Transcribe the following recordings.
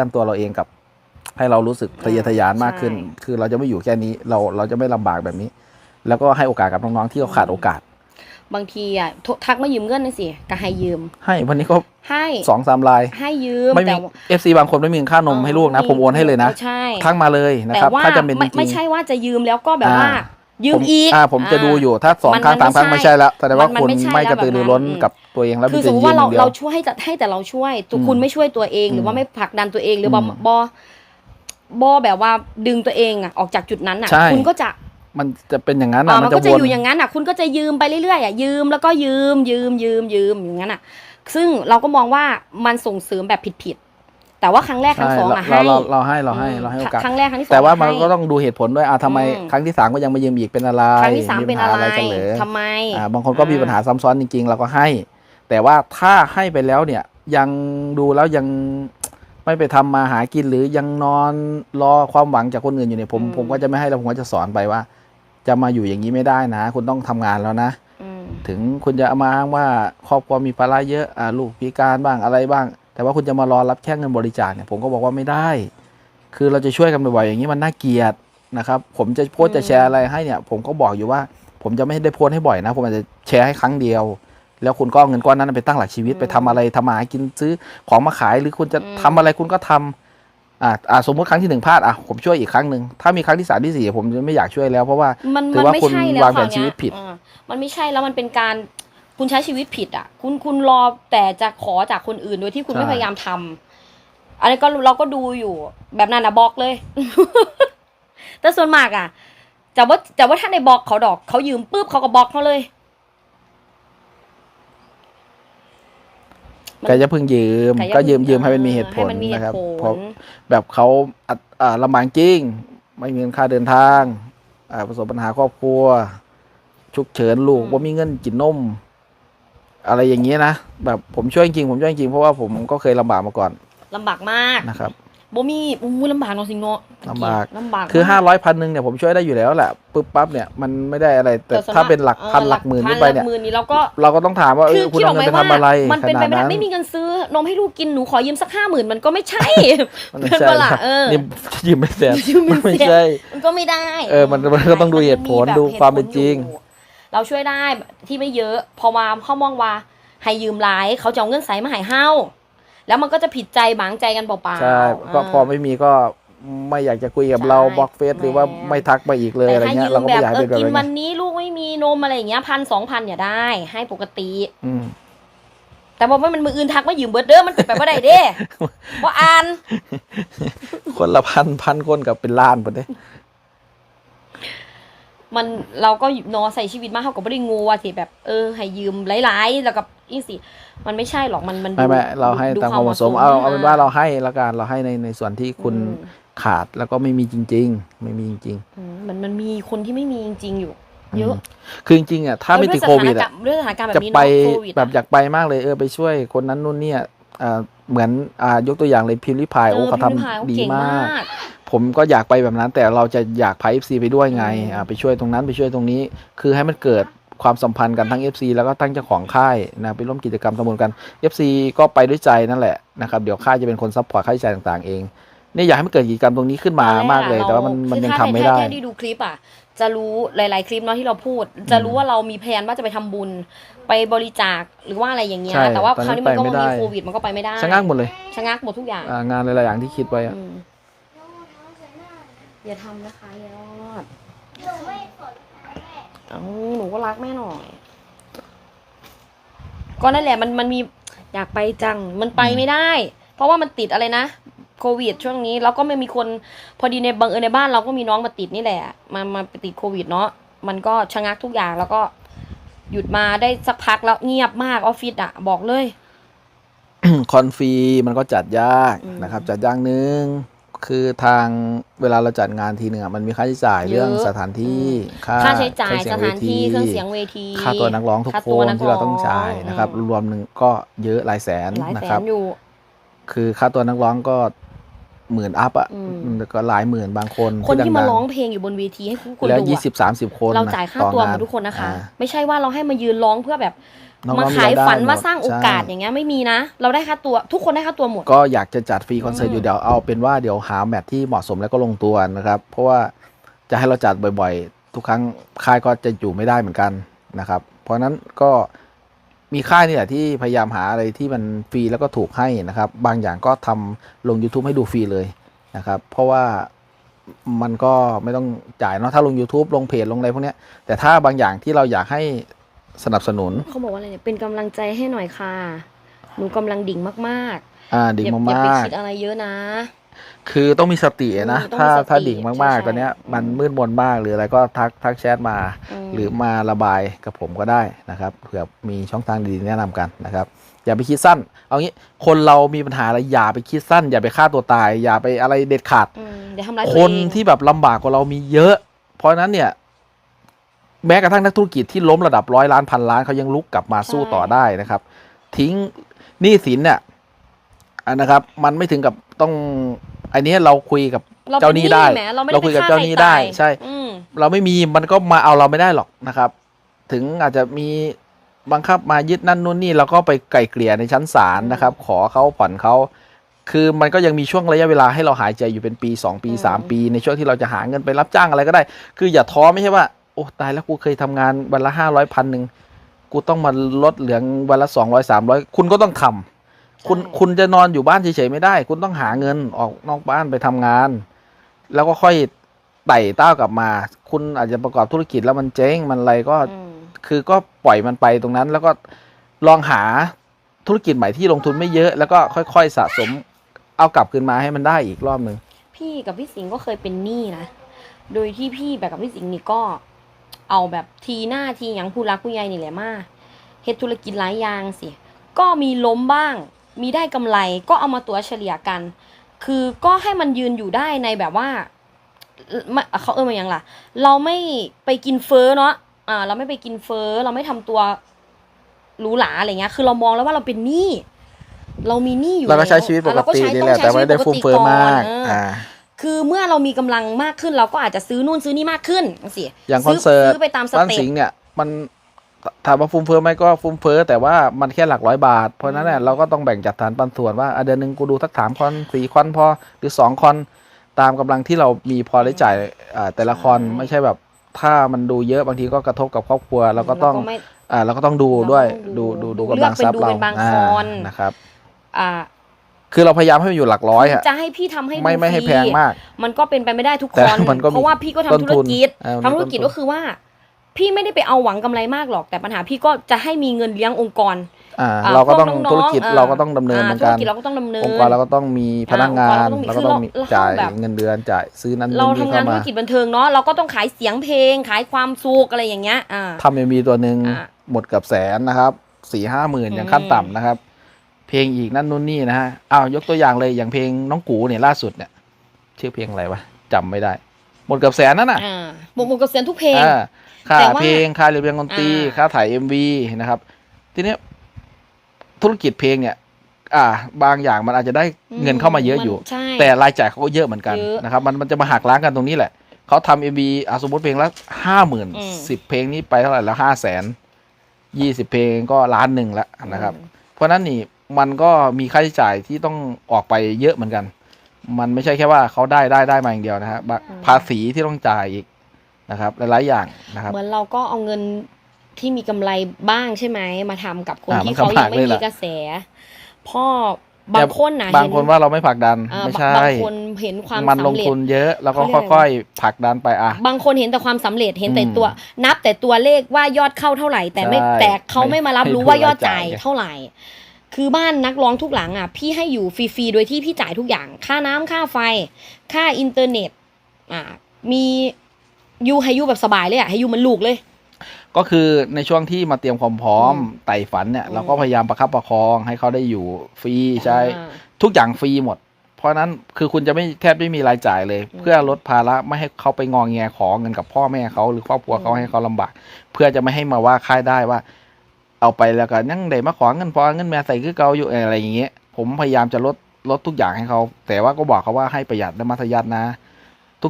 กันตัวเราเองกับ ให้เรารู้สึกทะเยอทะยานมากขึ้นใช่คือเราจะไม่อยู่แค่นี้เราเราจะไม่ลำบากแบบนี้ แล้วก็ให้โอกาสกับน้องๆที่เขาขาดโอกาส บางทีอะโทรทักมายืมเงินนะสิก็ให้ยืม ให้วันนี้ก็ให้สองสามลายให้ยืมไม่มีแต่ว่าเอฟซีบางคนไม่มีค่านมให้ลูกนะ ผมโอนให้เลยนะใช่ทักมาเลยนะแต่ครับว่าถ้าจำเป็นจไม่ริงๆไม่ใช่ว่าจะยืมแล้วก็แบบว่า อ่ายืผมมอีกอ่าผมจะดูอยู่ถ้าสองมันครั้งมันสามครั้งไม่ไม่ใช่ใช่แล้วแสดงว่ามันคุณไม่ใช่ไม่กระตือรือร้นแล้วแบบนั้นกับตัวเองแล้วคือมีสแต่มมติยืว่ามอเราย่างเดียวเราช่วยให้แต่ให้แต่เราช่วยตัวอืมคุณไม่ช่วยตัวเองหรือว่าอืมไม่ผลักดันตัวเองหรือว่าอืมบอบอแบบว่าดึงตัวเองอะออกจากจุดนั้นอะใช่คุณก็จะมันจะเป็นอย่างนั้นอ่าอะมัมันนก็จะจะวอนยู่อย่างนั้นอะ คุณก็จะยืมไปเรื่อยๆอะยืมแล้วก็ยืมยืมยืมยืมอย่างนั้นอะ ซึ่งเราก็มองว่ามันส่งเสริมแบบผิดๆ แต่ว่าครั้งแรกครั้งใช่สองเราอะให้เราเราให้เราให้อืมเราให้โอกาสครั้งแรกครั้งที่สองแต่ว่ามันให้ ก็ต้องดูเหตุผลด้วยอะทำไมอืม ครั้งที่สามก็ยังมายืมอีกเป็นอะไรครั้งที่สามเป็นปัญอะไรหกันเหรอทำไม อ่าบางคนก็มีปัญหาซ้ำซ้อนจริง ๆ เราก็ให้ แต่ว่าถ้าให้ไปแล้วเนี่ยยังดูแล้วยังไม่ไปทำมาหากินหรือยังนอนรอความหวังจากคนอื่นอยู่เนี่ยผมอืม ผมก็จะไม่ให้แล้วผมก็จะสอนไปว่า จะมาอยู่อย่างนี้ไม่ได้นะ คุณต้องทำงานแล้วนะ อืม ถึงคุณจะเอามาอ้างว่าครอบครัวมีภาระเยอะอ่าลูกพิการบ้างอะไรบ้าง แต่ว่าคุณจะมารอรับแค่เงินบริจาคเนี่ยผมก็บอกว่าไม่ได้ คือเราจะช่วยกันบ่อยๆอย่างนี้มันน่าเกลียดนะครับ ผมจะโพสต์จะแชร์อะไรให้เนี่ย ผมก็บอกอยู่ว่า ผมจะไม่ได้โพสต์ให้บ่อยนะ ผมอาจจะแชร์ให้ครั้งเดียว แล้วคุณก็เอาเงินก้อนนั้นไปตั้งหลักชีวิตไปทำอะไรทำมาหากินซื้อของมาขายหรือคุณจะทำอะไรคุณก็ทำอ่าอ่าสมมติครั้งที่หนึ่งพลาดอะผมช่วยอีกครั้งหนึ่งถ้ามีครั้งที่สามที่สี่ผมจะไม่อยากช่วยแล้วเพราะว่ามันถืมัอนว่าไม่คุณใช่แล้ววางแผนคราวชีเนี้วิตผิดอ่ามันไม่ใช่แล้วมันเป็นการ คุณใช้ชีวิตผิดอะ คุณคุณรอแต่จะขอจากคนอื่นโดยที่คุณใช่ ไม่พยายามทำอันนี้ก็เราก็ดูอยู่ แบบนั้นนะบอกเลย แต่ส่วนมากอะจะว่าจะว่าท่านในบอกเขาดอกเขายืมปุ๊บเขาก็บอกเขาเลย มันแกจะเพิ่งยืม แต่ก็ยืมยืมให้มันมีเหตุผลให้มันมีเหนะตุครับผเพราะล แบบเขาอัดอ่าลำบากจริง ไม่มีเงินค่าเดินทางอ่าประสบปัญหาครอบครัว ฉุกเฉินลูกอืม ว่ามีเงินกินนม อะไรอย่างเงี้ยนะแบบผมช่วยจริงผมช่วยจริงเพราะว่าผมก็เคยลำบากมาก่อนลำบากมากนะครับ บ่มีอู้ลำบากเนาะสิงเนาะลำบาก ลำบากคือห้ามกร้อยพันหนึ่งเนี่ยผมช่วยได้อยู่แล้วแหละปึ๊บปั๊บเนี่ยมันไม่ได้อะไรแต่ส่วถ้าเป็นหลักออพันหลักหมื่นขึ้นไปเนี่ยหลักหมื่นนี้เราก็เราก็ต้องถามว่าเออคุณคิดอเอาอกไหเงิมนไปว่าทำอะไรมันขเป็นไปนาดไม่ได้นั้นไม่มีเงินซื้อนมให้ลูกกินหนูขอยืมสักห้าหมื่นมันก็ไม่ใช่มันไม่เป็นใช่เปะล่าเออนี่ยืมไม่แสนยืมไม่มันไม่แสนใช่มันก็ไม่ได้ เออมันมันก็ต้องดูเหตุผลมันมีแบบดูความเป็นจริงหตุผลอยู่ เราช่วยได้ที่ไม่เยอะเพอว่าเขามองว่าให้ยืมหลายเขาจะเอาเงินใสมาใหายเห้าแล้วมันก็จะผิดใจบางใจกันเปล่าๆใช่ก็าพอไม่มีก็ไม่อยากจะคุยกับใช่เราบล็อกเฟซหรือว่าแม่ไม่ทักมาอีกเลยแต่อะไรถ้าเงี้ยืยเรามก็แบไม่บอยากเอให้อเป็นแบบกินวันั้นนนี้ลูกไม่มีนมอะไรอย่างเงี้ยพันสองพันอย่าได้ ให้ปกติอืมแต่บอกว่ามันมืออื่นทักมายืมเบิร์ดเด้อมันเป็นไปว่าได้เด้เพราะอ่าน คนละพันพันคนกับเป็นล้านปะเนี่ย มันเราก็นอใส่ชีวิตมาเขาก็ไม่ได้งูว่าสิแบบเออให้ยืมหลายๆ แล้วกับอีสิมันไม่ใช่หรอกมันมันไม่ไม่ดูเราให้ดูตามความเหมาะสมควเอาเอาเป็นว่าเราอ่ให้ละกันเราให้ในในส่วนที่คุณอืมขาดแล้วก็ไม่มีจริง ๆ ไม่มีจริงอืมมันมันมีคนที่ไม่มีจริง ๆอยู่ๆเยอะมคือจริงๆอะถ้าไม่ติดโควิดอะด้วยสถานการณ์แบจะบนี้ไปเนาะโควิดแบบอยากไปมากเลยเออไปช่วยคนนั้นนู่นเนี่ยอ่าเหมือนอ่ายกตัวอย่างเลยพิมพ์ริพายโอ้เขาทำดีมาก ผมก็อยากไปแบบนั้น แต่เราจะอยากพา FC ไปด้วยไงอืมอ่าไปช่วยตรงนั้นไปช่วยตรงนี้ คือให้มันเกิดความสัมพันธ์กันทั้ง FC แล้วก็ทั้งเจ้าของค่ายนะไปร่วมกิจกรรมทำบุญกัน FC ก็ไปด้วยใจนั่นแหละนะครับเดี๋ยวค่ายจะเป็นคนซัพพอร์ตค่าใช้จ่ายต่างๆเองเนี่ยอยากให้มันเกิดกิจกรรมตรงนี้ขึ้นมาตอนแรกมากเลยอะแต่ว่ามันเรามันคือยังถ้าทำไม่ได้แค่ได้ดูคลิปอะจะรู้หลาย ๆ คลิปเนาะที่เราพูด จะรู้ว่าเรามีแผนว่าจะไปทำบุญ ไปบริจาคหรือว่าอะไรอย่างเงี้ยใช่แต่ว่าตอนคราวนี้นี้มันก็ไปไม่ได้มีโควิดมันก็ไปไม่ได้ชะงักหมดเลยชะงักหมดทุกอย่างอ่างานหลายๆอย่างที่คิดไว้ อะอืมอย่าทำนะคะยอดเอ้าหนูก็รักแม่หน่อย ก็นั่นแหละมันมันมีอยากไปจังมันไปไม่ได้ เพราะว่ามันติดอะไรนะโควิดช่วงนี้แล้วก็ไม่มีคนพอดีในบังเอิญในบ้านเราก็มีน้องมาติดนี่แหละ มามาไปติดโควิดเนาะมันก็ชะงักทุกอย่างแล้วก็หยุดมาได้สักพักแล้วเงียบมากออฟฟิศอะบอกเลย คอนฟรีมันก็จัดยากอืมนะครับ จัดยากหนึง คือทางเวลาเราจัดงานทีหนึ่งอะมันมีค่าใช้จ่ายเยอะเรื่องสถานที่ค่าค่าใช้จ่ายเคสรื่องเสียงถานที่เครื่องวทีเสียงเวทีค่าตัวนักร้องทุกค่าคตัวนนักที่เราต้องจ่ายร้องนะครับอืมรวมหนึ่งก็เยอะหลายแสนหลายนะแสครับนอยู่คือค่าตัวนักร้องก็หมื่นอัพอะอืมอืมแล้วก็หลายหมื่นบางคน คนที่มาดังๆร้องเพลงอยู่บนเวทีให้ทุกคนแล้วดูยี่อะสิบสามสิบคน เรานะจ่ายค่าต่อตัวหงมนดทุกคนนะคะอ่าไม่ใช่ว่าเราให้มายืนร้องเพื่อแบบน้องๆ มามีขายรได้ฝันหมดว่าสร้างโอกาสใช่อย่างเงี้ยไม่มีนะ เราได้ค่าตัวทุกคนได้ค่าตัวหมด ก็อยากจะจัดฟรีคอนเสิร์ตอืมอยู่เดี๋ยวเอาเป็นว่าเดี๋ยวหาแมทที่เหมาะสมแล้วก็ลงตัวนะครับ เพราะว่าจะให้เราจัดบ่อยๆ ทุกครั้งค่ายก็จะอยู่ไม่ได้เหมือนกันนะครับ เพราะฉะนั้นก็มีค่ายนี่แหละที่พยายามหาอะไรที่มันฟรีแล้วก็ถูกให้นะครับ บางอย่างก็ทำลง YouTube ให้ดูฟรีเลยนะครับ เพราะว่ามันก็ไม่ต้องจ่ายเนาะถ้าลง YouTube ลงเพจลงอะไรพวกเนี้ยแต่ถ้าบางอย่างที่เราอยากให้ สนับสนุน เขาบอกว่าอะไรเนี่ยเป็นกำลังใจให้หน่อยค่ะ หนูกำลังดิ่งมากอ่าๆดิ่งอย่ามาอย่าไปกคิดอะไรเยอะนะ ๆ คือต้องมีสตินะอืมต้องถ้ามีสติถ้าดิ่งมากใช่ๆตอนเนี้ยใช่มันมืดมนมากหรืออะไรก็ทักทักแชทมามหรือมาระบายกับผมก็ได้นะครับเผื่อมีช่องทางดีๆแนะนำกันนะครับ อย่าไปคิดสั้น เอางี้คนเรามีปัญหาอะไรอย่าไปคิดสั้น อย่าไปฆ่าตัวตาย อย่าไปอะไรเด็ดขาด อืมเดี๋ยวทำร้ายคตัวนเองที่แบบลำบากกว่าเรามีเยอะ เพราะฉะนั้นเนี่ย แม้กระทั่งนักธุรกิจที่ล้มระดับร้อยล้านพันล้านเขายังลุกกลับมาสู้ต่อได้นะครับ ทิ้งหนี้สินเนี่ยอันนะครับ มันไม่ถึงกับต้องอันนี้เราคุยกับเราเจ้าเป็นหนี้หนี้ได้แหมเราไม่เราได้คุไปยกับฆ่าเจ้าใครหนี้ตาได้ยใช่อืมเราไม่มีมันก็มาเอาเราไม่ได้หรอกนะครับ ถึงอาจจะมีบังคับมายึดนั่นนู่นนี่เราก็ไปไกล่เกลี่ยในชั้นศาลนะครับ ขอเขาผ่อนเขาคือมันก็ยังมีช่วงระยะเวลาให้เราหายใจอยู่เป็นปี 2 ปีอืม3ปี ในช่วงที่เราจะหาเงินไปรับจ้างอะไรก็ได้ คืออย่าท้อไม่ใช่ว่าโอ้ตายแล้วกูเคยทำงานวันละห้าร้อยพันหนึ่งกูต้องมาลดเหลืองวันละสองร้อยสามร้อยคุณก็ต้องทำคุณคุณจะนอนอยู่บ้านเฉยๆไม่ได้ คุณต้องหาเงินออกนอกบ้านไปทำงาน แล้วก็ค่อยไต่เต้ากลับมา คุณอาจจะประกอบธุรกิจแล้วมันเจ๊งมันอะไรก็อืมคือก็ปล่อยมันไปตรงนั้น แล้วก็ลองหาธุรกิจใหม่ที่ลงทุนไม่เยอะ แล้วก็ค่อย ๆ สะสมเอากลับคืนมาให้มันได้อีกรอบหนึ่งพี่กับพี่สิงห์ก็เคยเป็นหนี้นะ โดยที่พี่แบบกับพี่สิงห์นี่ก็ เอาแบบทีหน้าทีหยังผู้รักผู้ใหญ่นี่แหละมาเฮ็ดธุรกิจหลายอย่างสิก็มีล้มบ้าง มีได้กำไรก็เอามาตัวเฉลี่ยกัน คือก็ให้มันยืนอยู่ได้ในแบบว่าเอ่อไม่เขาเออมาอย่างล่ะ เราไม่ไปกินเฟ้อเนาะอ่าเราไม่ไปกินเฟ้อเราไม่ทำตัวหรูหราอะไรเงี้ย คือเรามองแล้วว่าเราเป็นหนี้เรามีหนี้อยู่เราก็ใช้ชีวิตปอะกเราติใช้นี่ต้องแหละใช้แต่ไม่ได้ชีฟุ่มปกติเฟือยมากอนเออออ่า คือเมื่อเรามีกำลังมากขึ้น เราก็อาจจะซื้อนู่นซื้อนี่มากขึ้นสิอย่างคอนเสิร์ตซื้อไปตามสบ้านเต็สิปงห์เนี่ยมันถามว่าฟุ่มเฟือยไหมก็ฟุ่มเฟือยแต่ว่ามันแค่หลักร้อยบาท เพราะฉะนั้นเนี่ยอืมเราก็ต้องแบ่งจัดฐานปันส่วนว่าอะเดือนหนึ่งกูดูสักสามคอนสี่คอนพอหรือสองคอนตามกำลังที่เรามีพอได้จ่ายอ่าแต่ละคอนไม่ใช่แบบถ้ามันดูเยอะบางทีก็กระทบกับครอบครัวเราก็ต้องเราไม่อ่าเราก็ต้องดูด้วยเราต้องดูดูดูดูเลือกกำลังทรัพย์เป็นดูเราเป็นบางอ่าคอนนะครับอ่า คือเราพยายามให้มันอยู่หลักร้อยอะจะให้พี่ทำให้ไม่ดูไม่ให้ฟรีแพงมาก มันก็เป็นไปไม่ได้ทุกแต่คนมันก็มีเพราะว่าพี่ก็ทำต้นธุทุรนกิจเออมีทำธุรกิจต้นทุน ก็คือว่า พี่ไม่ได้ไปเอาหวังกำไรมากหรอกแต่ปัญหาพี่ก็จะให้มีเงินเลี้ยงองค์กร อ่าอ่าเราก็ต้องพวน้ๆธุรกิจอ่เราก็ต้องดำเนินเหมือนกัน ธุรกิจเราก็ต้องดำเนิน องค์กรเราก็ต้องมีพนักงานอ่าเราองค์กรเราก็ก็ต้ต้อองงมีมีคือเราจ่ายเราแบบ เงินเดือนจ่ายซื้อนั้นเรานี่ทำงานธุเข้ารมากิจบันเทิงเนาะเราก็ต้องขายเสียงเพลง ขายความสุขอะไรอย่างเงี้ยอ่า ทำเอ็มวีตัวหนึ่งอ่าหมดเกับแสนนะครับสี่ห้าหมื่นอย่างขั้นอืมต่ำนะครับ เพลงอีกนั่นนู่นนี่นะฮะอ้าวยกตัวอย่างเลยอย่างเพลงน้องกูเนี่ยล่าสุดเนี่ยชื่อเพลงอะไรวะจำไม่ได้ หมดเกับแสนนั่นน่ะอ่าหมดหมดกับเสียงทุกเพลงอ่าค่าแต่ว่าเพลงค่าเรียบเรียงดนตรีอ่าค่าถ่ายเอ็มวีนะครับ ทีเนี้ยธุรกิจเพลงเนี่ย อ่า บางอย่างมันอาจจะได้เงินเข้ามาเยอะอยู่นใช่แต่รายจ่ายเขาก็เยอะเหมือนกันเยอะนะครับ มันมันจะมาหักล้างกันตรงนี้แหละเขาทำเอ็มบีอะสมมติเพลงละห้าหมื่นอืมสิบเพลงนี้ไปเท่าไหร่แล้วห้าแสนยี่สิบเพลงก็ล้านหนึ่งแล้วนะครับอืมเพราะฉะนั้นนี่ มันก็มีค่าใช้จ่ายที่ต้องออกไปเยอะเหมือนกัน มันไม่ใช่แค่ว่าเขาได้ได้ได้มาอย่างเดียวนะฮะบะภาษีที่ต้องจ่ายอีกนะครับ หลายๆอย่างนะครับ เหมือนเราก็เอาเงินที่มีกำไรบ้างใช่ไหมมาทำกับคนอ่าที่มันเขาลำยับากงไม่เลยมีล่ะกระแส พ่อบางคนนะบางคนว่าเราไม่ผลักดันเอ่อไม่บางใช่ บางคนเห็นความมันลสำงเร็จ ทุนเยอะแล้วก็เขาเรียกอะไร ค่อยๆผลักดันไปอะ บางคนเห็นแต่ความสำเร็จเห็นแต่อืมตัว นับแต่ตัวเลขว่ายอดเข้าเท่าไหร่ แต่ไม่ใช่แต่เขาไม่มารับรู้ว่ายอดจ่ายไม่ดูรายจ่าย เท่าไหร่ คือบ้านนักร้องทุกหลังอะพี่ให้อยู่ฟรีๆโดยที่พี่จ่ายทุกอย่าง ค่าน้ำค่าไฟ ค่าอินเทอร์เน็ตอ่ามียูให้ยูแบบสบายเลยอะให้ยูเหมันลูกเลย ก็คือในช่วงที่มาเตรียมความพร้อมอืมไต่ฝันเนี่ยอืมเราก็พยายามประคับประคองให้เขาได้อยู่ฟรีใช้อ่าทุกอย่างฟรีหมด เพราะฉะนั้นคือคุณจะไม่แทบไม่มีรายจ่ายเลยอืมเพื่อลดภาระไม่ให้เขาไปงองแงขอเงินกับพ่อแม่เขาหรือครอบครัวเขาอืมให้เขาลำบาก เพื่อจะไม่ให้มาว่าค่ายได้ว่า เอาไปแล้วก็นั่งเดมาขอเงินพอเงินแม่ใส่คือเกาอยู่อะไรอย่างเงี้ยผมพยายามจะลดลดทุกอย่างให้เขาแต่ว่าก็บอกเขาว่าให้ประหยัดและมัธยัตินะ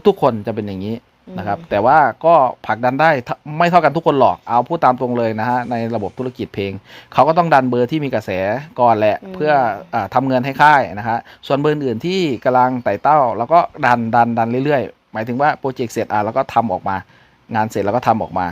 ทุกๆ คนจะเป็นอย่างนี้นะครับ แต่ว่าก็ผลักดันได้ถ้าไม่เท่ากันทุกคนหรอกเอาพูดตามตรงเลยนะฮะในระบบธุรกิจเพลง เขาก็ต้องดันเบอร์ที่มีกระแสก่อนแหละ เพื่ออาทำเงินให้ค่ายนะฮะส่วนเบอร์อื่นที่กำลังไต่เต้า แล้วก็ดันดันดันเรื่อยๆ หมายถึงว่าโปรเจกต์เสร็จอะแล้วก็ทำออกมา งานเสร็จแล้วก็ทำออกมา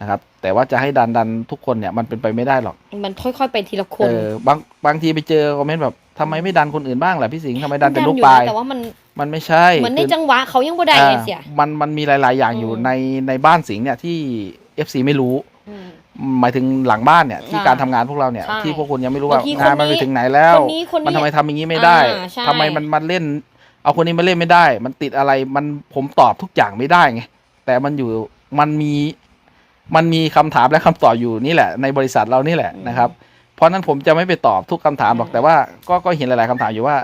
นะครับ แต่ว่าจะให้ดันดันทุกคนเนี่ยมันเป็นไปไม่ได้หรอก มันค่อยๆไปทีละคนเออบางบางทีไปเจอคอมเมนต์แบบทำไมไม่ดันคนอื่นบ้างล่ะพี่สิงห์ทำไมดันแต่ลูกอยู่ปลานะยแต่ว่ามันมันไม่ใช่เหมือนในคือจังหวะเขายังบ่ได้ไงเสียอ่ามันมันมีหลาย ๆ อย่างอยู่อืมในในบ้านสิงห์เนี่ยที่ FC ไม่รู้อืมหมายถึงหลังบ้านเนี่ยที่อ่าการทำงานพวกเราเนี่ยใช่ที่พวกคุณยังไม่รู้ว่าบางทีงานมันคนไปนี้ถึงไหนแล้วคนนี้คนนี้มันทำไมทำอย่างนี้ไม่ได้อ่าใช่ทำไมมันมันเล่น เอาคนนี้มาเล่นไม่ได้ มันติดอะไรมันผมตอบทุกอย่างไม่ได้ไงแต่มันอยู่มันมี มันมีคำถามและคำตอบอยู่นี่แหละ ในบริษัทเรานี่แหละนะครับ เพราะฉะนั้นผมจะไม่ไปตอบทุกคำถามหรอกแต่ว่าก็ก็เห็นหลาย ๆคำถามอยู่ว่า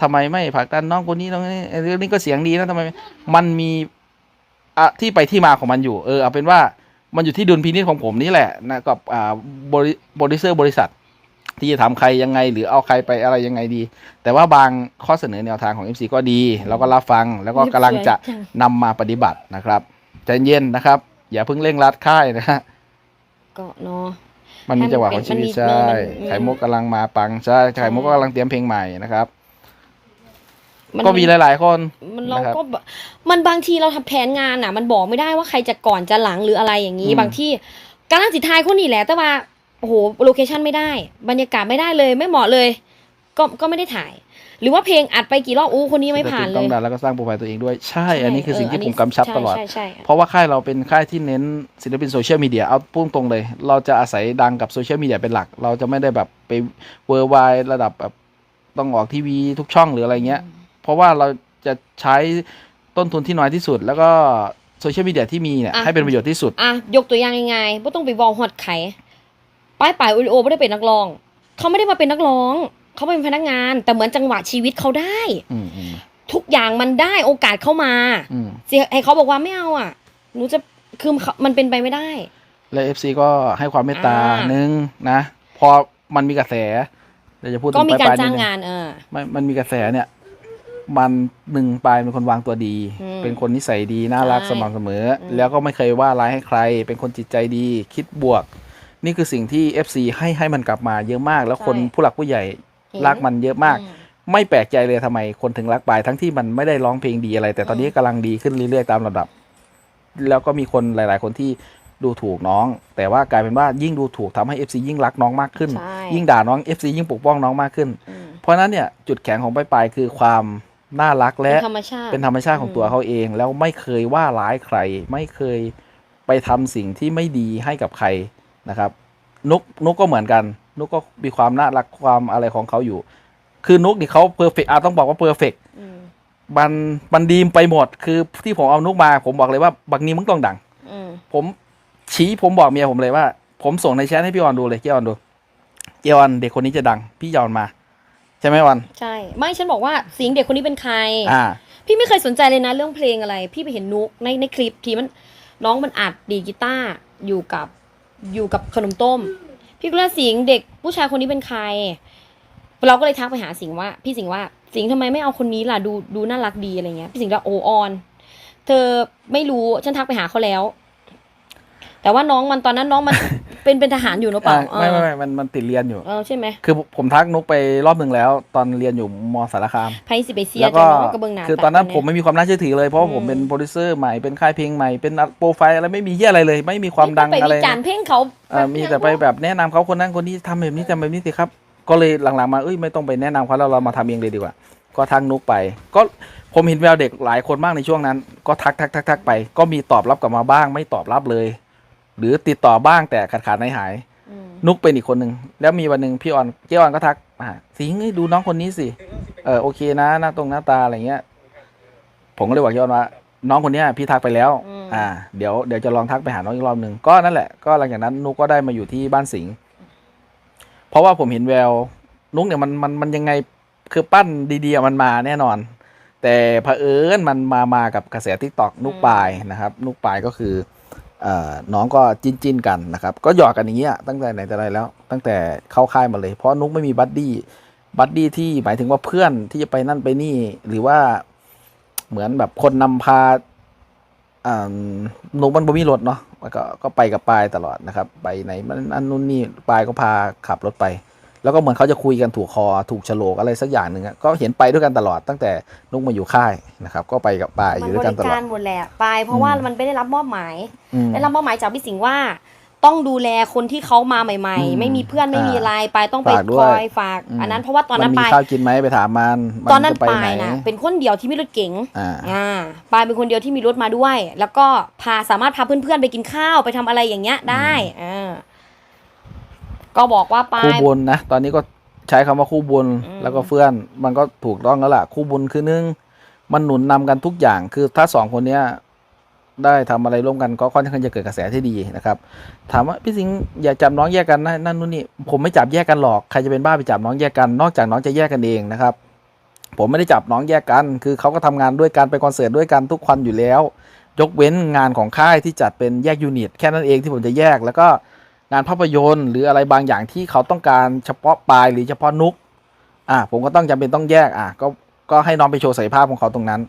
ทำไมไม่ผลักดันน้องคนนี้น้องนี้เรื่องนี้ก็เสียงดีนะทำไมไม่มันมีอะที่ไปที่มาของมันอยู่ เออเอาเป็นว่ามันอยู่ที่ดุลพินิจของผมนี่แหละนะกับอ่าบริบริเซอร์บริษัท ที่จะทำใครยังไง หรือเอาใครไปอะไรยังไงดี แต่ว่าบางข้อเสนอแนวทางของ MC ก็ดีเราก็รับฟังแล้วก็กำลังจะนำมาปฏิบัตินะครับใจเย็นนะครับ อย่าเพิ่งเร่งรัดค่ายนะฮะก็เนาะ มันมีจังหวะของชีวิตมันมีใช่มันไข่มุกกำลังมาปังใช่ไข่มุกก็กำลังเตรียมเพลงใหม่นะครับนก็มีหลาย ๆ คน มันเรานะครับก็แบบมันบางทีเราทำแผนงานอะ มันบอกไม่ได้ว่าใครจะก่อนจะหลังหรืออะไรอย่างนี้อืมบางที่กำลังสิทายคนนี่แหละแต่ว่าโอ้โหโลเคชันไม่ได้ บรรยากาศไม่ได้เลย ไม่เหมาะเลย ก็ก็ไม่ได้ถ่าย หรือว่าเพลงอัดไปกี่รอบอู้คนนี้ไม่ผ่านเลต้ยองดันแล้วก็สร้างโปรไฟล์ตัวเองด้วยใช่ อันนี้คือสิ่งที่ผมกำชับตลอดใช่ใช่ใช่เพราะว่าค่ายเราเป็นค่ายที่เน้นศิลปินโซเชียลมีเดียเอาพุ่งตรงเลย เราจะอาศัยดังกับโซเชียลมีเดียเป็นหลัก เราจะไม่ได้แบบไปเวอร์ไวระดับแบบต้องออกทีวีทุกช่องหรืออะไรเงี้ย เพราะว่าเราจะใช้ต้นทุนที่น้อยที่สุด แล้วก็โซเชียลมีเดียที่มีเนี่ยอะให้เป็นประโยชน์ที่สุดอะยกตัวอย่างง่ายๆไม่ต้องไปวอลฮอดไข่ป้ายป่ายโอริโอไม่ได้เป็นนักร้อง เขาไม่ได้มาเป็นนักร้อง เขาเป็นพนักงาน แต่เหมือนจังหวะชีวิตเขาได้อืมอืมทุกอย่างมันได้โอกาสเข้ามาอืมเสียให้เขาบอกว่าไม่เอาอะหนูจะคือเขามันเป็นไปไม่ได้ และเอฟซีก็ให้ความเมตตาอ่าหนึ่งนะ พอมันมีกระแสเดี๋ยวจะพูดถึก็มีการปลยๆจ้างนิดนึงานเออไม่มันมีกระแสเนี่ย มันหนึ่งปลายเป็นคนวางตัวดีอืมเป็นคนนิสัยดีน่ารักใช่สม่ำเสมออืมแล้วก็ไม่เคยว่าร้ายให้ใคร เป็นคนจิตใจดีคิดบวก นี่คือสิ่งที่ FC ให้ให้มันกลับมาเยอะมาก แล้วคนผู้หลักผู้ใหญ่ เห็นรักมันเยอะมากอืไม่แปลกใจเลยทำไมคนถึงรักปลายทั้งที่มันไม่ได้ร้องเพลงดีอะไร แต่ตอนนี้กำลังดีขึ้นเรื่อยๆตามลำดับ แล้วก็มีคนหลาย ๆ คนที่ดูถูกน้อง แต่ว่ากลายเป็นว่ายิ่งดูถูกทำให้ FC ยิ่งรักน้องมากขึ้นใช่ยิ่งด่าน้อง FC ยิ่งปกป้องน้องมากขึ้นอืมเพราะฉะนั้นเนี่ยจุดแข็งของปลายปลายคือความน่ารักเป็และนธรรมชาติเป็นธรรมชาติของตัวเขาเอง แล้วไม่เคยว่าร้ายใคร ไม่เคยไปทำสิ่งที่ไม่ดีให้กับใครนะครับ นุกนุกก็เหมือนกัน นุกก็มีความน่ารักความอะไรของเขาอยู่ คือนุกนี่เขาเพอร์เฟกต์อาต้องบอกว่าเพอร์เฟกต์อืมมันมันดีมไปหมด คือที่ผมเอานุกมา ผมบอกเลยว่าบักนี้มึงต้องดังอืมผมชี้ผมบอกเมียผมเลยว่า ผมส่งในแชทให้พี่ออนดูเลยพี่ออนดูพี่ออนเด็กคนนี้จะดัง พี่ยอนมา ใช่ไหมวัน ใช่ ไม่ฉันบอกว่าเสียงเด็กคนนี้เป็นใคร อ่า พี่ไม่เคยสนใจเลยนะ เรื่องเพลงอะไร พี่ไปเห็นนุกในในคลิปที่มันน้องมันอัดดีดกีตาร์อยู่กับอยู่กับขนมต้ม พี่ก็เลยสิงห์เด็ก ผู้ชายคนนี้เป็นใคร เราก็เลยทักไปหาสิงห์ว่า พี่สิงห์ว่าสิงห์ทำไมไม่เอาคนนี้ล่ะดูดูน่ารักดีอะไรเงี้ยพี่สิงห์ว่าโอออน เธอไม่รู้ฉันทักไปหาเขาแล้ว แต่ว่าน้องมันตอนนั้นน้องมัน เป็นเป็นทหารอยู่หรือเปล่าอ่าไม่ไม่ไม่มันมันติดเรียนอยู่ เออใช่ไหมคือผมทักนุกไปรอบหนึ่งแล้ว ตอนเรียนอยู่มสารคาม ไพสิไปเซียแล้วจัก็งน้องกระเบื้องหนาคือตอนนั้นตัดผมไม่มีความน่าเชื่อถือเลยเพราะว่าอืมผมเป็นโปรดิวเซอร์ใหม่เป็นค่ายเพลงใหม่เป็นโปรไฟล์อะไรไม่มีเหี้ยอะไรเลย ไม่มีความดังไปอะไรวิจารณ์เพลงเขาเอ่อมีแต่ไปแบบแนะนำเขาคนนั้นคนนี้ทำแบบนี้ทำแบบนี้สิครับ ก็เลยหลังๆมาเอ้ยไม่ต้องไปแนะนำเขาแล้วเรามาทำเองเลยดีกว่า ก็ทักนุกไป ก็ผมเห็นแววเด็กหลายคนมากในช่วงนั้น ก็ทักทักทักทักไป ก็มีตอบรับกลับมาบ้าง ไม่ตอบรับเลย หรือติดต่อบ้างแต่ขาดขาดหายหายอืมนุกเป็นอีกคนหนึ่งแล้วมีวันหนึ่งพี่ออนเจ๊ออนก็ทักอ่าสิงห์เอ้ยดูน้องคนนี้สิเออโอเคนะหน้าตรงหน้าตาอะไรเงี้ย ผมก็เลยบอกเจ๊ออนว่า น้องคนเนี้ยพี่ทักไปแล้ว อ่า เดี๋ยวเดี๋ยวจะลองทักไปหาน้องอีกรอบหนึ่งก็นั่นแหละก็หลังจากนั้นนุกก็ได้มาอยู่ที่บ้านสิงห์เพราะว่าผมเห็นแววนุกเนี่ยมันมันมันยังไงคือปั้นดีๆอะมันมาแน่นอน แต่เผอิญมันมามากับกระแสทิกตอกนุกปลายนะครับ นุกปลายก็คือเอ่อ น้องก็จิ้นจิ้นๆกันนะครับ ก็หยอกกันอย่างเงี้ยตั้งแต่ไหนแต่ไรแล้ว ตั้งแต่เข้าค่ายมาเลย เพราะนุ๊กไม่มีบัดดี้บัดดี้ที่หมายถึงว่าเพื่อนที่จะไปนั่นไปนี่ หรือว่าเหมือนแบบคนนำพาอ่านุ๊กมันบ่มีรถเนาะก็ก็ไปกับปายตลอดนะครับ ไปไหนมันอันนู้นนี่ปายก็พาขับรถไป แล้วก็เหมือนเขาจะคุยกันถูกคอถูกโฉลกอะไรสักอย่างหนึ่งอะก็เห็นไปด้วยกันตลอดตั้งแต่นุกมาอยู่ค่ายนะครับ ก็ไปกับปายอมันยู่ด้บวยกันริตลอกาดรหมดแหละไปเพราะว่าอืมมันไม่ได้รับมอบหมายอืมได้รับมอบหมายจากพี่สิงห์ว่า ต้องดูแลคนที่เขามาใหม่อืมๆไม่มีเพื่อนไม่มีอ่าอะไรไปต้องไปฝากด้ควยอยฝากอืมอันนั้นเพราะว่าตอนนั้นมัไปมีข้าวกินไหมไปถามมันมัตอนนั้นจะไปไปไหนนะเป็นคนเดียวที่มีรถเก๋งอ่าอ่าปายเป็นคนเดียวที่มีรถมาด้วย แล้วก็พาสามารถพาเพื่อนๆไปกินข้าวไปทำอะไรอย่างเงี้ยได้อ่า ก็บอกว่าปาคู่ยบุญนะ ตอนนี้ก็ใช้คำว่าคู่บุญอืม แล้วก็เพื่อน มันก็ถูกต้องแล้วล่ะ คู่บุญคือหนึงมันหนุนนำกันทุกอย่าง คือถ้าสองคนเนี้ยได้ทำอะไรร่วมกันก็ค่อนข้างจะเกิดกระแสที่ดีนะครับ ถามว่าพี่สิงห์อย่าจับน้องแยกกันนะนั่นนู่นนี่ผมไม่จับแยกกันหรอกใครจะเป็นบ้าไปจับน้องแยกกัน นอกจากน้องจะแยกกันเองนะครับ ผมไม่ได้จับน้องแยกกัน คือเขาก็ทำงานด้วยกันไปคอนเสิร์ตด้วยกันทุกวันอยู่แล้ว ยกเว้นงานของค่ายที่จัดเป็นแยกยูนิตแค่นั้นเองที่ผมจะแยกแล้วก็ งานภาพยนตร์ หรืออะไรบางอย่างที่เขาต้องการเฉพาะปลายหรือเฉพาะนุกอะผมก็ต้องจำเป็นต้องแยกอะก็ก็ให้น้องไปโชว์ศักยภาพของเขาตรงนั้น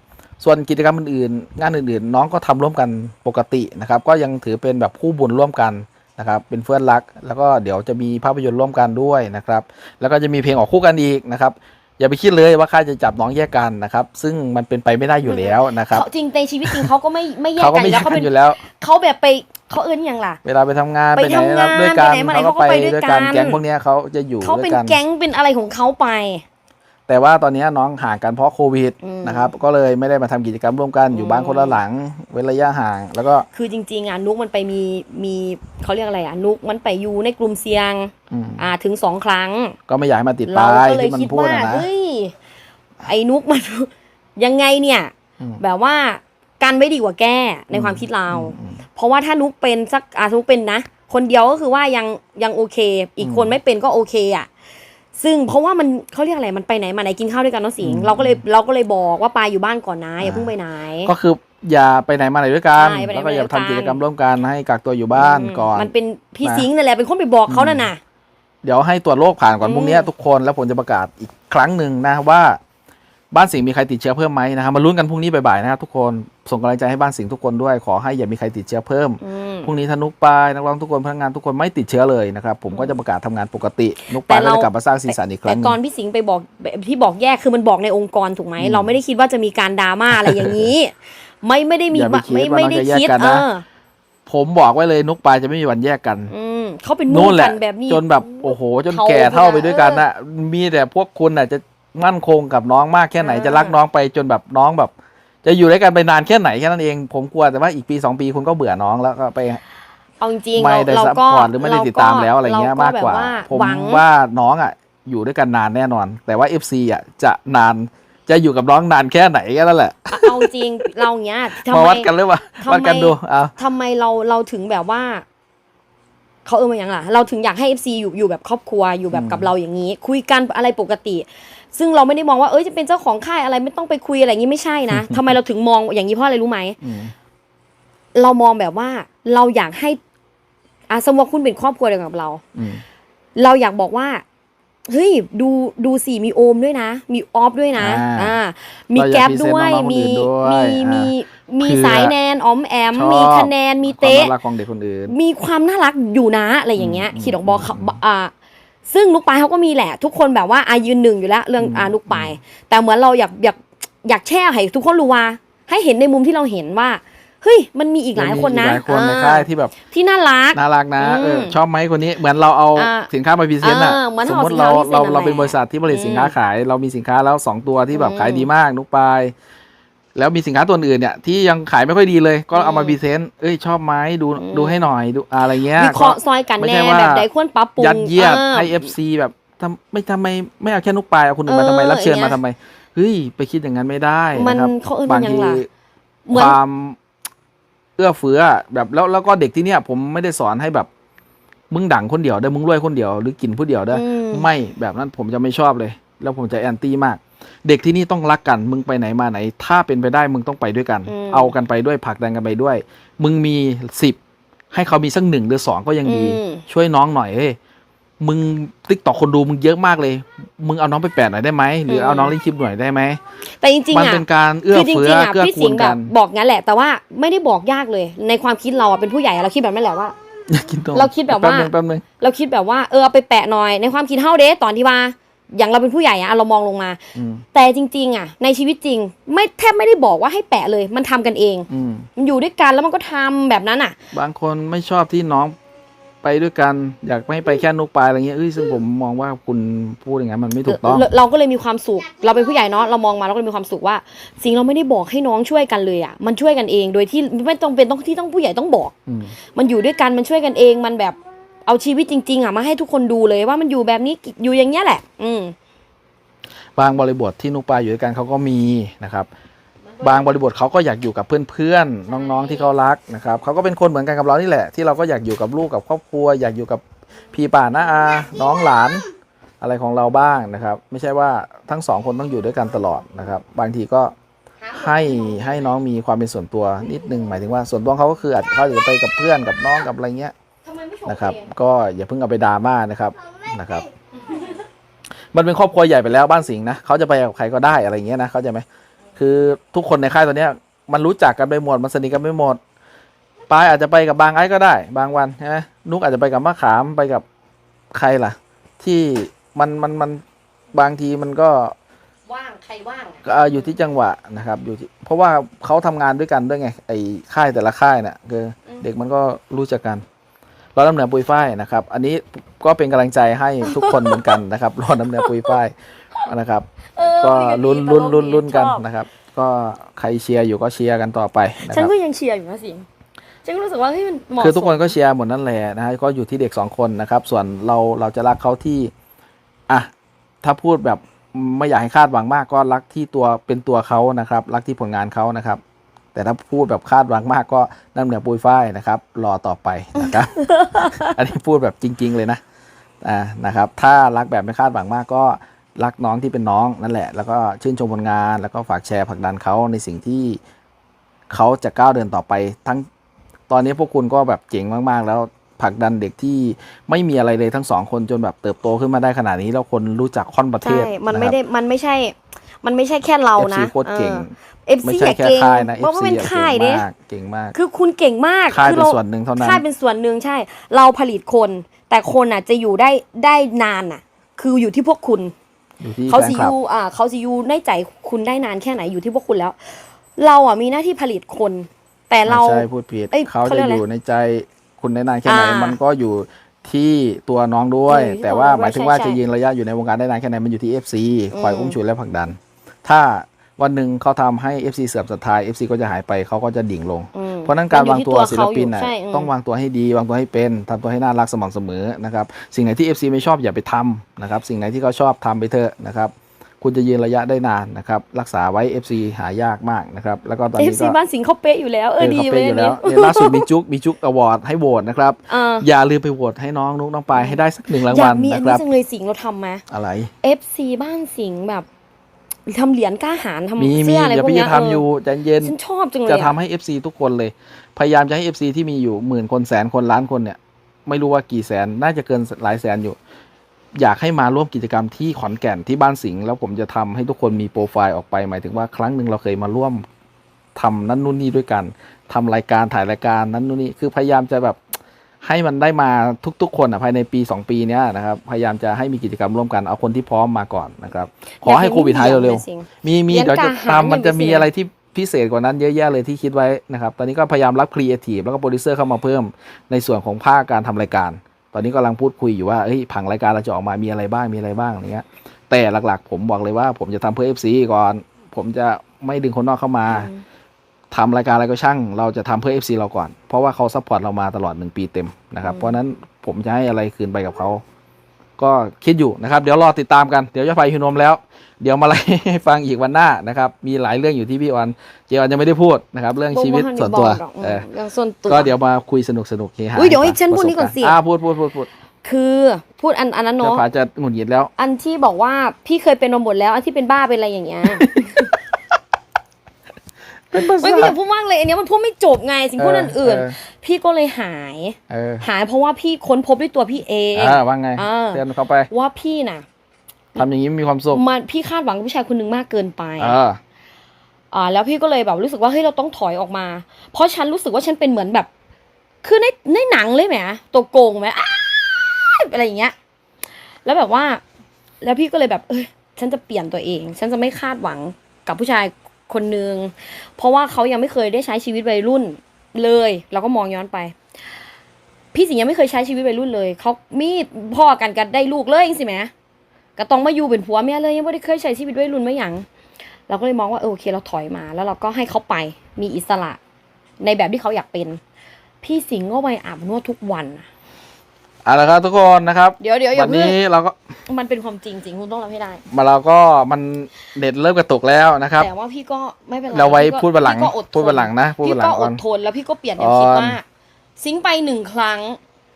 ส่วนกิจกรรมอื่นๆ งานอื่นๆ น้องก็ทำร่วมกันปกตินะครับ ก็ยังถือเป็นแบบคู่บุญร่วมกันนะครับ เป็นเพื่อนรัก แล้วก็เดี๋ยวจะมีภาพยนตร์ร่วมกันด้วยนะครับ แล้วก็จะมีเพลงออกคู่กันอีกนะครับอย่าไปคิดเลยว่าค่ายจะจับน้องแยกกันนะครับ ซึ่งมันเป็นไปไม่ได้อยู่แล้วนะครับเขาจริงในชีวิตจริงเขาก็ไม่ไม่แยกเขาก็กันไม่อแยยู่แล้วเขากกัเป็นนอยู่แล้วเขาแบบไป เขาเอิ้นอย่างล่ะ เวลาไปทำงานไปไปไหนทำงานด้วยกันไปไหนมาไหนเขาก็เขาก็ไปไปด้วยด้วยกันกัน แก๊งพวกเนี้ยเขาจะอยู่เขาด้วเป็นยกัน แก๊งเป็นอะไรของเขาไป แต่ว่าตอนนี้น้องห่างกันเพราะโควิดอืม นะครับ ก็เลยไม่ได้มาทำกิจกรรมร่วมกันอยู่บ้านอืมคนละหลัง เว้นระยะห่าง แล้วก็คือจริงๆอะนุกมันไปมีมีเขาเรียกอะไรอะนุกมันไปอยู่ในกลุ่มเสี่ยงอืมอ่าถึงสองครั้ง ก็ไม่อยากให้มาติดเราปลายก็เลยที่มันคิดพูดว่านะนะ เฮ้ยไอ้นุกมัน ยังไงเนี่ย อืมแบบว่ากันไว้ดีกว่าแก้ในความคิดเรา อืมเพ ราะว่าถ้านุกเป็นสักอานุกเป็นนะ คนเดียวก็คือว่ายังยังโอเค อีกคนอืมไม่เป็นก็โอเคอะซึ่งเพราะว่ามันเขาเรียกอะไรมันไปไหนมาไหนกินข้าวด้วยกันเนาะสิงอืมเราก็เลยเราก็เลยบอกว่าปายอยู่บ้านก่อนนะอย่าอ่าเพิ่งไปไหน ก็คืออย่าไปไหนมาไหนด้วยกันใช่ไปไหนแล้วก็อย่ามาไหนด้วยกันทำกิจกรรมร่วมกันให้กักตัวอยู่บ้านก่อน มันเป็นพี่นะสิงห์นั่นแหละเป็นคนไปบอกเขานั่นน่ะเดี๋ยวให้ตรวจโรคผ่านก่อนอืมพรุ่งนี้ทุกคนแล้วผมจะประกาศอีกครั้งหนึ่งนะว่า บ้านสิงห์มีใครติดเชื้อเพิ่มไหมนะครับมาลุ้นกันพรุ่งนี้บ่ายๆนะครับทุกคนส่งกำลังใจให้บ้านสิงห์ทุกคนด้วยขอให้อย่ามีใครติดเชื้อเพิ่มอืมพรุ่งนี้ถ้านุกปายนักร้องทุกคนพนักงานทุกคนไม่ติดเชื้อเลยนะครับผมก็จะประกาศทำงานปกตินุกปายแต่ก็เราจะกลับมาสร้างสีสันอีกครั้แต่งหตนึอนงพี่สิงห์ไปบอกที่บอกแยกคือมันบอกในองค์กรถูกไหมอืมเราไม่ได้คิดว่าจะมีการดราม่าอะไรอย่างนี้ ไม่ไม่ได้มีอย่าไปคิดไม่ว่าไม่เราได้จะแยกคิดกันเอนะอผมบอกไว้เลยนุกปายจะไม่มีวันแยกกันอืมเขาเป็นนู่มู่นแหกัละนแบบนี้จนแบบโอ้โห จนเขาแก่เท่าไปด้วยกันเออน่ะมีแต่พวกคุณน่ะจะ มั่นคงกับน้องมากแค่ไหนเออจะรักน้องไปจนแบบน้องแบบ จะอยู่ด้วยกันไปนานแค่ไหนแค่นั้นเอง ผมกลัวแต่ว่าอีกปีสองปีคุณก็เบื่อน้องแล้วก็ไปเอาจริงๆไม่เราได้เราซัพก็พอร์ตหรือไม่ได้ติดตามแล้วอะไรเงี้ยรมากกว่าแบบผมหวังว่าน้องอะ อยู่ด้วยกันนานแน่นอน แต่ว่า FC อะจะนานจะอยู่กับน้องนานแค่ไหนแค่นั้นแหละเอาจริงเราเนี้ยทำมาไมวัดกันเลยว่าทำไมวัดกันดูอะทำไมเราเราถึงแบบว่าเขาเออมาอย่างล่ะ เราถึงอยากให้ FC อยู่อยู่แบบครอบครัวอยู่แบบกับเราอย่างนี้ คุยกันอะไรปกติ ซึ่งเราไม่ได้มองว่าเอ้ยจะเป็นเจ้าของค่ายอะไรไม่ต้องไปคุยอะไรอย่างนี้ไม่ใช่นะทำไมเราถึงมองอย่างนี้เพราะอะไรรู้ไหมอืมเรามองแบบว่าเราอยากให้อาสมมติว่าคุณเป็นครอบครัวเดียวกับเราอืมเราอยากบอกว่าเฮ้ยดูดูสิมีโอมด้วยนะ มีออฟด้วยนะ อ่าอ่ามีเราอยากแก๊ปพรีเซนต์ด้วยน้องๆคนมีอื่นด้วยมีอ่ามีมีมีเผื่อสายแนนออมแอมชอบมีคะแนนมีความเต๊ะน่ารักของเด็กคนอื่นมีความน่ารักอยู่นะ อะไรอย่างเงี้ยอืมขีดออกบอกอืมอ่า ซึ่งนุกปายเขาก็มีแหละ ทุกคนแบบว่าอายืนหนึ่งอยู่แล้ว เรื่องอืมอานุกปายแต่เหมือนเราอยากอยากอยากแช่ให้ทุกคนรู้ว่า ให้เห็นในมุมที่เราเห็นว่าเฮ้ยมันมีอีกหลายคนนะหลายคนในอ่าค่ายที่แบบที่น่ารักน่ารักนะอืมเออชอบไหมคนนี้เหมือนเราเอาอ่าสินค้ามาพรีเซนต์อะเออเหมือนสมเอามติสินค้าเราพรีเซนต์เรานั่นแหละเราเป็นบริษัทที่ผลิตอืมสินค้าขาย เรามีสินค้าแล้วสองตัวที่แบบอืมขายดีมากนุกปลาย แล้วมีสินค้าตัวอื่นเนี่ยที่ยังขายไม่ค่อยดีเลย ก็เอามาอืมพรีเซนต์เอ้ยชอบไหมดูอืมดูให้หน่อยดูอะไรเงี้ยวิเคราะห์ซอยกันไม่แน่ใช่ว่าแบบใดควรปรับปรุงยัดเยียดออให้เอฟซีแบบทำไม่ทำไมไม่เอาแค่นุกปลายเอาคนอื่นมาเออทำไมรับเชิญอย่างเงี้มายทำไมเฮ้ยไปคิดอย่างนั้นไม่ได้มันนะครับเขาเอิ้นบางว่าหยังทีล่ะเหมืคอนวามเอื้อเฟื้อแบบแล้วแล้วก็เด็กที่เนี่ย ผมไม่ได้สอนให้แบบ มึงดังคนเดียวได้อมึงรวยคนเดียวหรือกินผู้เดียวได้ออืมไม่แบบนั้นผมจะไม่ชอบเลย แล้วผมจะแอนตี้มาก เด็กที่นี่ต้องรักกัน มึงไปไหนมาไหน ถ้าเป็นไปได้มึงต้องไปด้วยกัน อืม เอากันไปด้วยผลักดันกันไปด้วย มึงมีสิบให้เขามีสักหนึ่งหรือสองก็ยังดี อืม ช่วยน้องหน่อยเฮ้ยมึงติ๊กตอกคนดูมึงเยอะมากเลย มึงเอาน้องไปแปะหน่อยได้ไหมหรือเอาน้องเล่นคลิปหน่อยได้ไหมแต่จริงมันๆอะเป็นการเอื้อคือจเฟื้ริองๆอะเกื้อพี่กูสิงลห์แบกับนบอกงั้นแหละ แต่ว่าไม่ได้บอกยากเลย ในความคิดเราอะเป็นผู้ใหญ่เราคิดแบบนั้นแหละว่า อยากกินตรงเราคิดแบบว่าแป๊บนึงแป๊บนึง เราคิดแบบว่าเออเอาไปแปะหน่อยในความคิดเท่าเด้ตอนที่ว่า อย่างเราเป็นผู้ใหญ่อะเรามองลงมา อืมแต่จริง ๆอะในชีวิตจริง ไม่แทบไม่ได้บอกว่าให้แปะเลย มันทำกันเอง อืมมันอยู่ด้วยกันแล้วมันก็ทำแบบนั้นอะบางคนไม่ชอบที่น้องไปด้วยกัน อยากไม่ไปแค่นุกปลายอะไรเงี้ยเอ้ยซึ่งผมมองว่าคุณพูดอย่างนั้นมันไม่ถูกต้อง เราเราก็เลยมีความสุข เราเป็นผู้ใหญ่เนาะเรามองมาเราก็เลยมีความสุขว่า สิ่งเราไม่ได้บอกให้น้องช่วยกันเลยอะมันช่วยกันเองโดยที่ไม่ต้องเป็นต้องที่ต้องผู้ใหญ่ต้องบอก อืมมันอยู่ด้วยกันมันช่วยกันเองมันแบบ เอาชีวิตจริง ๆอะมาให้ทุกคนดูเลยว่ามันอยู่แบบนี้อยู่อย่างเงี้ยแหละ อืมบางบริบทที่นุกปลาอยู่ด้วยกันเขาก็มีนะครับ บางบริบทเขาก็อยากอยู่กับเพื่อนๆน้องๆที่เขารักนะครับเขาก็เป็นคนเหมือนกันกับเรานี่แหละ ที่เราก็อยากอยู่กับลูกกับครอบครัว อยากอยู่กับพี่ป่าน้าอาน้องหลานอะไรของเราบ้างนะครับ ไม่ใช่ว่าทั้งสองคนต้องอยู่ด้วยกันตลอดนะครับ บางทีก็ให้ให้น้องมีความเป็นส่วนตัวนิดนึงหมายถึงว่าส่วนตัวเขาก็คืออาจเขาจะไปกับเพื่อนกับน้องกับอะไรเงี้ย นะครับ ก็อย่าเพิ่งเอาไปดราม่านะครับนะครับ มันเป็นครอบครัวใหญ่ไปแล้วบ้านสิงห์นะเขาจะไปกับใครก็ได้อะไรอย่างเงี้ยนะเข้าใจไหมคือทุกคนในค่ายตัวเนี้ย มันรู้จักกันไปหมดมันสนิทกันไปหมดปายอาจจะไปกับบางไอ้ก็ได้ บางวันใช่ไหมนุกอาจจะไปกับมะขามไปกับใครล่ะ ที่มันมันมันบางทีมันก็ว่างใครว่างเอ่ออยู่ที่จังหวะนะครับ อยู่ที่เพราะว่าเขาทำงานด้วยกันด้วยไงไอ้ค่ายแต่ละค่ายเนี่ยคืออเด็กมันก็รู้จักกัน รอน้ำเหนือปุยฝ้ายนะครับ อันนี้ก็เป็นกำลังใจให้ทุกคนเหมือนกันนะครับรอน้ำเหนือปุยฝ้ายนะครับก็ลุ้นลุ้นลุ้นลุ้นกันนะครับ ก็ใครเชียร์อยู่ก็เชียร์กันต่อไปนะคฉันรับ ก็ยังเชียร์อยู่นะสิงห์ฉันก็รู้สึกว่าเฮ้ยมันเหมาะคือทุกคนสมก็เชียร์หมดนั่นแหละนะฮะก็อยู่ที่เด็กสองคนนะครับ ส่วนเราเราจะรักเขาที่อะถ้าพูดแบบไม่อยากให้คาดหวังมากก็รักที่ตัวเป็นตัวเขานะครับ รักที่ผลงานเขานะครับ แต่ถ้าพูดแบบคาดหวังมากก็น้ำเหนือปุยฝ้ายนะครับ รอต่อไปนะครับ อันนี้พูดแบบจริง ๆ เลยนะอ่านะครับ ถ้ารักแบบไม่คาดหวังมากก็รักน้องที่เป็นน้องนั่นแหละ แล้วก็ชื่นชมผลงาน แล้วก็ฝากแชร์ผลักดันเขาในสิ่งที่เขาจะก้าวเดินต่อไป ทั้งตอนนี้พวกคุณก็แบบเจ๋งมากๆ แล้วผลักดันเด็กที่ไม่มีอะไรเลยทั้งสองคนจนแบบเติบโตขึ้นมาได้ขนาดนี้ แล้วคนรู้จักค่อนประเทใช่ศมันไม่ะครับได้มันไม่ใช่ มันไม่ใช่แค่เรา FC นะโคตรเก่ง เอฟไม่ซีใช่อย่าแค่เก่งค่ายนะ เพราะว่า FC เป็นอะค่ายเก่เด้งมากเก่งมาก คือคุณเก่งมากค่ายคืเป็นเราส่วนหนึ่งเท่านั้น ค่ายเป็นส่วนหนึ่งใช่ เราผลิตคน แต่คนอะจะอยู่ได้ได้นานอะ คืออยู่ที่พวกคุณ อยู่ที่เขาแฟนซีคลับยูอ่าเขาซียูได้ใจคุณได้นานแค่ไหนอยู่ที่พวกคุณแล้ว เราอะมีหน้าที่ผลิตคน แต่เรา ไม่ใช่พูดผิดเอ้ยเขาเขาเรีจะยกอะไรอยู่ในใจคุณได้นานแค่ไหนอ่ามัมันก็อยู่ที่ตัวน้องด้วย เอออยู่ที่แต่ว่าตัวน้องด้วยหมายถึงว่าใช่จะยืนระยะอยู่ในวงการได้นานแค่ไหนมันอยู่ที่ FC อืมคอยอุ้มชูและผลักดัน ถ้าวันหนึ่งเขาทำให้ FC เสื่อมศรัทธา FC ก็จะหายไปเขาก็จะดิ่งลงอืมเพราะฉะนั้นการมันอยู่วางตัวที่ศิลปินเขาอยู่น่ะใช่มต้องวางตัวให้ดี วางตัวให้เป็นทำตัวให้น่ารักสม่ำเสมอนะครับสิ่งไหนที่ FC ไม่ชอบอย่าไปทำนะครับสิ่งไหนที่เขาชอบทำไปเถอะนะครับคุณจะยืนระยะได้นานนะครับรักษาไว้ FC หายากมากนะครับแล้วก็ตอนเอฟนี้ซีก็บ้านสิงห์เขาเป๊ะอยู่แล้วเออเออดีเขาไปเป็นอยู่เนี่แล้ยวเนี่ยล่าสุดมีจุกมีจุกอวอร์ดให้โหวตนะครับเอออย่าลืมไปโหวตให้น้องนุ๊กน้องปายให้ได้สักหนึ่งรางอยาวักลมีอันะนคนี้รับจังเลยสิงห์เราทำไหมอะไรเอฟซีบ้านสิงห์แบบ ทำเหรียญกล้าหารทำมีมีเสื้ออะไรเดี๋ยวพวกพี่เนี้จะยทำอยู่ใจเย็นฉันชอบจังเลยจะอะทำให้ FC ทุกคนเลย พยายามจะให้ FC ที่มีอยู่หมื่นคนแสนคนล้านคนเนี่ย ไม่รู้ว่ากี่แสนน่าจะเกินหลายแสนอยู่ อยากให้มาร่วมกิจกรรมที่ขอนแก่นที่บ้านสิงห์แล้วผมจะทำให้ทุกคนมีโปรไฟล์ออกไปหมายถึงว่าครั้งหนึ่งเราเคยมาร่วมทำนั่นนู่นนี่ด้วยกันทำรายการถ่ายรายการนั้นนู่นนี่คือพยายามจะแบบ ให้มันได้มาทุก ๆ คนอะภายในปี 2 ปีเนี้ยนะครับ พยายามจะให้มีกิจกรรมร่วมกันเอาคนที่พร้อมมาก่อนนะครับ ขอให้โควิดหายเร็วๆมีมีเหรียญเดี๋ยวจะกาหารตามมันอย่างจะพิเศษมีอะไรที่พิเศษกว่านั้นเยอะแยะเลยที่คิดไว้นะครับ ตอนนี้ก็พยายามรับครีเอทีฟแล้วก็โปรดิวเซอร์เข้ามาเพิ่มในส่วนของภาคการทำรายการ ตอนนี้กำลังพูดคุยอยู่ว่าเฮ้ยผังรายการเราจะออกมามีอะไรบ้างมีอะไรบ้างอะไรเงี้ย แต่หลักๆ ผมบอกเลยว่าผมจะทำเพื่อ FC ก่อน ผมจะไม่ดึงคนนอกเข้ามา ทำรายการอะไรก็ช่าง เราจะทำเพื่อ FC เราก่อน เพราะว่าเขาซัพพอร์ตเรามาตลอดหนึ่งปีเต็มนะครับ เพราะฉะนั้นผมจะให้อะไรคืนไปกับเขา ก็คิดอยู่นะครับ เดี๋ยวรอติดตามกัน เดี๋ยวจะไปฮิวนมแล้ว เดี๋ยวมาไล่ให้ฟังอีกวันหน้านะครับ มีหลายเรื่องอยู่ที่พี่ออน เจออนยังไม่ได้พูดนะครับ เรื่องชีวิตส่วนตัวเออเรื่องส่วนตัวก็เดี๋ยวมาคุยสนุกสนุกๆเฮฮาอุ๊ยเดี๋ยวให้ฟังฉันพูดนี่ก่อนสิประสบการณ์อ่าพูดพูดพูดพูดคือพูดอันอันนั้นเดี๋ยวเนาะผาจะหงุดหงิดแล้ว อันที่บอกว่าพี่เคยเป็นมาหมดแล้ว อันที่เป็นบ้าเป็นอะไรอย่างเงี้ย เป็นภาษา ไม่พี่อย่าพูดมากเลยอันเนี้ยมันพูดไม่จบไงสิ่งพูดอันอื่นเพี่ก็เลยหาย เออหายเพราะว่าพี่ค้นพบด้วยตัวพี่เอง อ่าว่าไงอ่า เตือนเขาไปว่าพี่น่ะ ทำอย่างนี้มีความสุขมันพี่คาดหวังกับผู้ชายคนหนึ่งมากเกินไปเออ อ่าแล้วพี่ก็เลยแบบรู้สึกว่าเฮ้ยเราต้องถอยออกมา เพราะฉันรู้สึกว่าฉันเป็นเหมือนแบบ คือในในหนังเลยแหมตัวโกงไหมอ้ายอะไรอย่างเงี้ย แล้วแบบว่า แล้วพี่ก็เลยแบบ เอ้ยฉันจะเปลี่ยนตัวเอง ฉันจะไม่คาดหวังกับผู้ชาย คนหนึ่งเพราะว่าเขายังไม่เคยได้ใช้ชีวิตวัยรุ่นเลย เราก็มองย้อนไป พี่สิงห์ยังไม่เคยใช้ชีวิตวัยรุ่นเลย เขามีพ่อกันกันได้ลูกเลยจริงสิแหมก็ต้องมาอยู่เป็นผัวเมียเลยยังไม่ได้เคยใช้ชีวิตวัยรุ่นไม่หยังเราก็เลยมองว่าเออโอเคเราถอยมา แล้วเราก็ให้เขาไปมีอิสระ ในแบบที่เขาอยากเป็น พี่สิงห์ก็ไปอาบนวดทุกวันนะ เอาละครับทุกคนนะครับเดี๋ยวเดี๋ยวอย่าวันเพิ่งนี้เราก็มันเป็นความจริงจริงคุณต้องรับให้ได้ มาเราก็มันเน็ตเริ่มกระตุกแล้วนะครับ แต่ว่าพี่ก็ไม่เป็นไรเราไว้พี่ก็พูดวันหลังพี่ก็อดทนพูดวันหลังนะพูดพี่วันหลัก็งอก่อน ดทนแล้วพี่ก็เปลี่ยนแนวคิดอ่อน ว่าสิงห์ไปหนึ่งครั้ง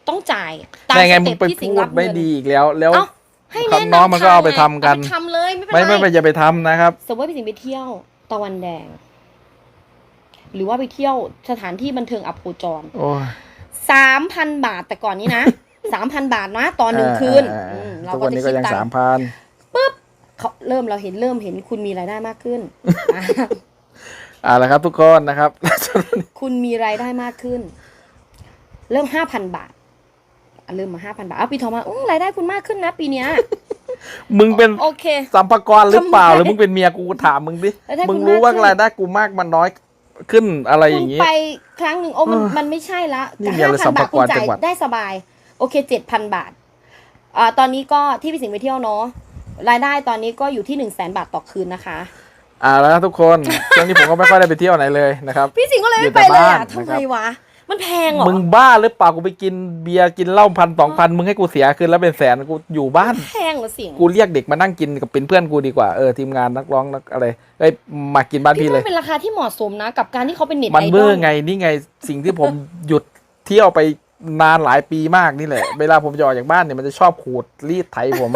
ต้องจ่ายตามได้ไงสมึเต็งปไปที่สิงพูห์ดรับไม่เงิน ดีอีกแล้วแล้ว เอ้า ให้แนะนำน้องมันก็เอาไปทงทำกัน เอาไปทำเลยไม่เป็นไม่ไรไม่ไม่อย่าไปทำนะครับ สมมติว่าพี่สิงห์ไปเที่ยวตะวันแดง หรือว่าไปเที่ยวสถานที่บันเทิงอับโคจรโอ้ยสามพันบาทแต่ก่อนนี้นะ สามพันบาทนะตอนหนึ่งคืนเออเอออืมเออเราทุกก็วันจะนี้คิก็ดยังตัสางมค์พันเขาเริ่มเราเห็นเริ่มเห็นคุณมีรายได้มากขึ้นอะอ่าละครับทุกคนนะครับ คุณมีรายได้มากขึ้น เริ่มห้าพันบาทอะเริ่มมาห้าพันบาทเอาปีทองมาอุ้งรายได้คุณมากขึ้นนะ ปีเนี้ยมึงเป็นโอเคสัมภากระหรือเปล่าทำไมหรือมึงเป็นเมียกูถามมึงดิแล้วถ้ามึงคุณรู้ว่ามากขึ้นรายได้กูมากมันน้อยขึ้นอะไรอคุณย่างงี้ไปครั้งหนึ่งโอ้มันเออมันไม่ใช่ละนี่มีอะไรห้าพันบาทคุณสัมภาระจ่าจัยงหวัดได้สบาย โอเคเจ็ดพันบาทอ่าตอนนี้ก็ที่พี่สิงห์ไปเที่ยวเนาะรายได้ตอนนี้ก็อยู่ที่หนึ่งแสนบาทต่อคืนนะคะ อ่าแล้วครับทุกคนช่วงนี้ผมก็ไม่ค่อยได้ไปเที่ยวไหนเลยนะครับ พี่สิงห์ก็เลยอยู่ไม่ไปแต่เลยบ้าอะนทำนะคไมรับวะ มันแพงเหรอมึงบ้าหรือเปล่ากูไปกินเบียร์กินเหล้าพันสองพันมึงให้กูเสียคืนแล้วเป็นแสนกูอยู่บ้าน แพงเหรอสิงห์กูเรียกเด็กมานั่งกินกับเป็นเพื่อนกูดีกว่าเออทีมงานนักร้องนักอะไรเอ้ยมากินบ้านพี่พี่เลว่ายเป็นราคาที่เหมาะสมนะ กับการที่เขาเป็นเน็ตมันไอดเมื่ออลไงนี่ไงสิ่งที่ผมหยุดเที่ยวไป นานหลายปีมากนี่แหละ เวลาผมจะออกจากบ้านเนี่ยมันจะชอบขูดรีดไถผม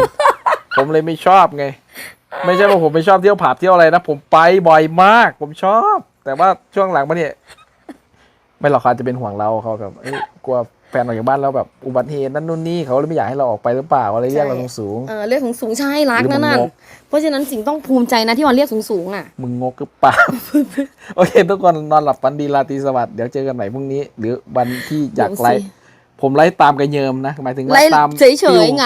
ผมเลยไม่ชอบไง ไม่ใช่ว่าผมไม่ชอบเที่ยวผับเที่ยวอะไรนะผมไปบ่อยมาก ผมชอบ แต่ว่าช่วงหลังมาเนี่ย ไม่หรอกเขาอาจจะเป็นห่วงเราเขาแบบเอ้ยกลัว แฟนออกจากบ้านแล้วแบบอุบัติเหตุนั่นนู่นนี่เขาเลยไม่อยากให้เราออกไปหรือเปล่าอะไรเรียกเราสูงเออเรียกสูงสูงๆใช่รักหรือมันั่นนน่ะงกเพราะฉะนั้นสิงห์ต้องภูมิใจนะที่วันเรียกสูงสูงๆอะมึงงกหรือเปล่าโอเค ทุกคนนอนหลับฝันดีราตรีสวัสดิ์เดี๋ยวเจอกันใหม่พรุ่งนี้ หรือวันที่อยากไลฟ์ผมไลฟ์ตามกระเยิมนะหมายถึงไลไล่ฟ์ตามเฉยฟิลๆไง